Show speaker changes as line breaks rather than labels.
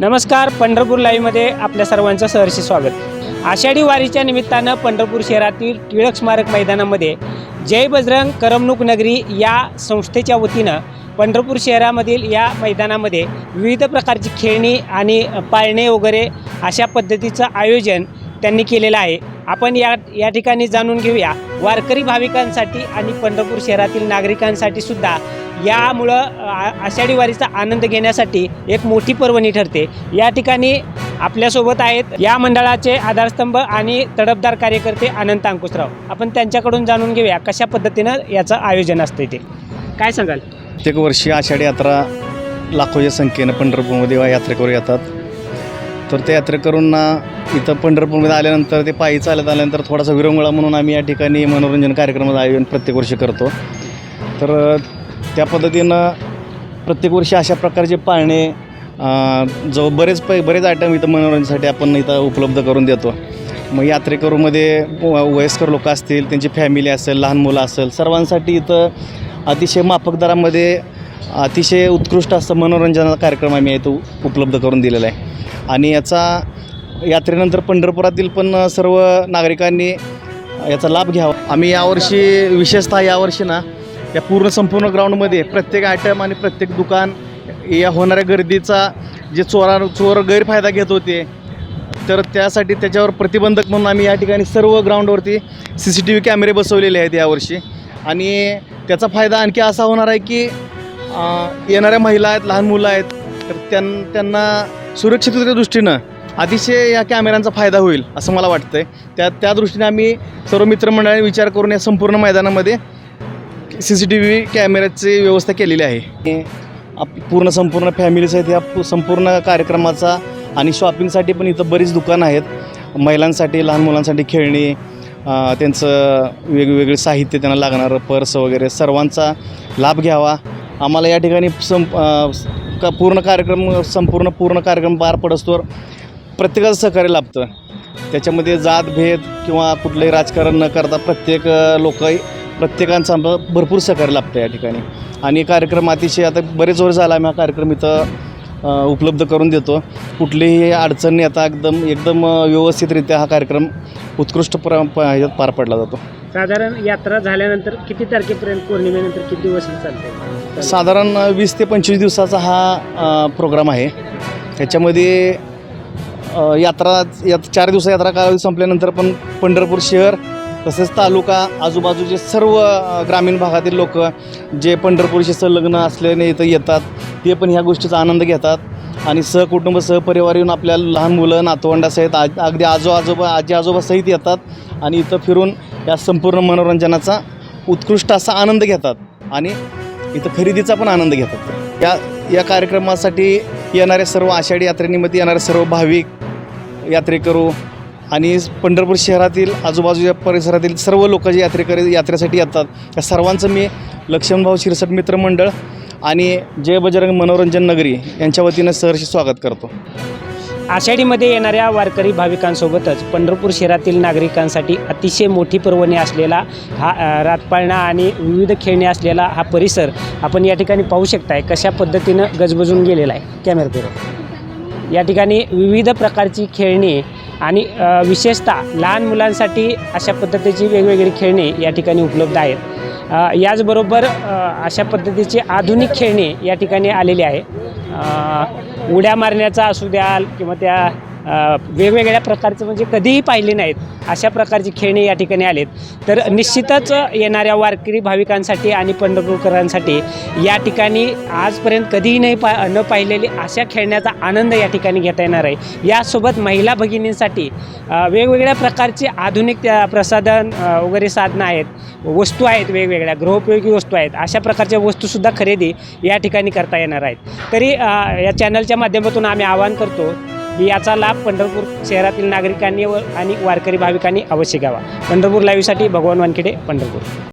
नमस्कार पंढरपूर लाईव्हमध्ये आपल्या सर्वांचं सहर्ष स्वागत. आषाढी वारीच्या निमित्तानं पंढरपूर शहरातील टिळक स्मारक मैदानामध्ये जय बजरंग करमणूक नगरी या संस्थेच्या वतीनं पंढरपूर शहरामधील या मैदानामध्ये विविध प्रकारची खेळणी आणि पाळणे वगैरे अशा पद्धतीचं आयोजन त्यांनी केलेलं आहे. आपण या या ठिकाणी जाणून घेऊया. वारकरी भाविकांसाठी आणि पंढरपूर शहरातील नागरिकांसाठी सुद्धा यामुळं आ- आषाढी वारीचा आनंद घेण्यासाठी एक मोठी पर्वणी ठरते. या ठिकाणी आपल्यासोबत आहेत या मंडळाचे आधारस्तंभ आणि तडफदार कार्यकर्ते अनंत अंकुशराव. आपण त्यांच्याकडून जाणून घेऊया कशा पद्धतीनं याचं आयोजन असतं ते. काय सांगाल?
प्रत्येक वर्षी आषाढी यात्रा लाखोच्या संख्येनं पंढरपूरमध्ये यात्रेकरू येतात. तर त्या यात्रेकरूंना इथं पंढरपूरमध्ये आल्यानंतर ते पायी चालत आल्यानंतर थोडासा विरंगुळा म्हणून आम्ही या ठिकाणी मनोरंजन कार्यक्रमाचं आयोजन प्रत्येक वर्षी करतो. तर त्या पद्धतीनं प्रत्येक वर्षी अशा प्रकारचे पाळणे जवळ बरेच पै बरेच आयटम इथं मनोरंजनासाठी आपण इथं उपलब्ध करून देतो. मग यात्रेकरूमध्ये व- वयस्कर लोक असतील त्यांची फॅमिली असेल लहान मुलं असेल सर्वांसाठी इथं अतिशय माफक दरामध्ये अतिशय उत्कृष्ट असं मनोरंजनाचा कार्यक्रम आम्ही इथं उपलब्ध करून दिलेला आहे. आणि याचा यात्रेनंतर पंढरपुरातील पण सर्व नागरिकांनी याचा लाभ घ्यावा. आम्ही यावर्षी विशेषतः यावर्षी ना या पूर्ण संपूर्ण ग्राउंडमध्ये प्रत्येक आयटम आणि प्रत्येक दुकान या होणाऱ्या गर्दीचा जे चोरा चोर गैरफायदा घेत होते तर त्यासाठी त्याच्यावर प्रतिबंधक म्हणून आम्ही या ठिकाणी सर्व ग्राउंडवरती सी सी टी व्ही कॅमेरे बसवलेले आहेत यावर्षी. आणि त्याचा फायदा आणखी असा होणार आहे की येणाऱ्या महिला आहेत लहान मुलं आहेत तर त्यां त्यांना सुरक्षिततेच्या दृष्टीनं अतिशय या कॅमेऱ्यांचा फायदा होईल असं मला वाटतं आहे त्या त्या दृष्टीने आम्ही सर्व मित्रमंडळाने विचार करून या संपूर्ण मैदानामध्ये सी सी टी व्ही कॅमेऱ्याची व्यवस्था केलेली आहे. आप पूर्ण संपूर्ण फॅमिलीसहित या संपूर्ण कार्यक्रमाचा आणि शॉपिंगसाठी पण इथं बरीच दुकानं आहेत. महिलांसाठी लहान मुलांसाठी खेळणी त्यांचं वेगवेगळे साहित्य त्यांना लागणारं पर्स वगैरे सर्वांचा लाभ घ्यावा. आम्हाला या ठिकाणी संप का पूर्ण कार्यक्रम संपूर्ण पूर्ण कार्यक्रम पार पडस्तोवर प्रत्येकाचं सहकार्य लाभतं. त्याच्यामध्ये जात भेद किंवा कुठलंही राजकारण न करता प्रत्येक लोक प्रत्येकांचं आम्हाला भरपूर सहकार्य लाभतं या ठिकाणी. आणि कार्यक्रम अतिशय आता बरेच वर्ष झाला आम्ही हा कार्यक्रम इथं उपलब्ध करून देतो. कुठलीही अडचण आता एकदम एकदम व्यवस्थितरित्या हा कार्यक्रम उत्कृष्ट प्र पार पडला जातो.
साधारण यात्रा झाल्यानंतर किती तारखेपर्यंत पौर्णिमेनंतर किती दिवस चालते
साधारण वीस ते पंचवीस दिवसाचा हा प्रोग्राम आहे. ह्याच्यामध्ये अ, यात्रा यात चार दिवस यात्रा कालावधी संपल्यानंतर पण पंढरपूर शहर तसेच तालुका आजूबाजूचे सर्व ग्रामीण भागातील लोक जे पंढरपूरशी संलग्न असल्याने इथं येतात ते पण ह्या गोष्टीचा आनंद घेतात. आणि सहकुटुंब सहपरिवार येऊन आपल्या लहान मुलं नातवंडासहित आज अगदी आजो आजोबा आजी आजोबासहित येतात आणि इथं फिरून या संपूर्ण मनोरंजनाचा उत्कृष्ट असा आनंद घेतात आणि इथं खरेदीचा पण आनंद घेतात. या या कार्यक्रमासाठी येणाऱ्या सर्व आषाढी यात्रेनिमित्त येणारे सर्व भाविक यात्रेकरू आणि पंढरपूर शहरातील आजूबाजूच्या परिसरातील सर्व लोक जे यात्रेकरी यात्रेसाठी येतात त्या सर्वांचं मी लक्ष्मणभाऊ शिरसट मित्रमंडळ आणि जय बजरंग मनोरंजन नगरी यांच्या वतीनं सहर्ष स्वागत करतो.
आषाढीमध्ये येणाऱ्या वारकरी भाविकांसोबतच पंढरपूर शहरातील नागरिकांसाठी अतिशय मोठी पर्वणी असलेला हा रातपाळणा आणि विविध खेळणी असलेला हा परिसर आपण या ठिकाणी पाहू शकताय कशा पद्धतीनं गजबजून गेलेला आहे. कॅमेरा या ठिकाणी विविध प्रकारची खेळणी आणि विशेषतः लहान मुलांसाठी अशा पद्धतीची वेगवेगळी खेळणी या ठिकाणी उपलब्ध आहेत. याचबरोबर अशा पद्धतीची आधुनिक खेळणी या ठिकाणी आलेली आहे. उड्या मारण्याचा असू द्याल किंवा त्या वेगवेगळ्या प्रकारचं म्हणजे कधीही पाहिले नाहीत अशा प्रकारची खेळणी या ठिकाणी आलेत. तर निश्चितच येणाऱ्या वारकरी भाविकांसाठी आणि पंढरपूरकरांसाठी या ठिकाणी आजपर्यंत कधीही नाही पा न पाहिलेली अशा खेळण्याचा आनंद या ठिकाणी घेता येणार आहे. यासोबत महिला भगिनींसाठी वेगवेगळ्या प्रकारची आधुनिक त्या प्रसाधन वगैरे साधनं आहेत वस्तू आहेत वेगवेगळ्या गृहोपयोगी वस्तू आहेत अशा प्रकारच्या वस्तूसुद्धा खरेदी या ठिकाणी करता येणार आहेत. तरी या चॅनलच्या माध्यमातून आम्ही आवाहन करतो याचा लाभ पंढरपूर शहरातील नागरिकांनी व आणि वारकरी भाविकांनी अवश्य घ्यावा. पंढरपूर लाईव्हसाठी भगवान वानखेडे पंढरपूर.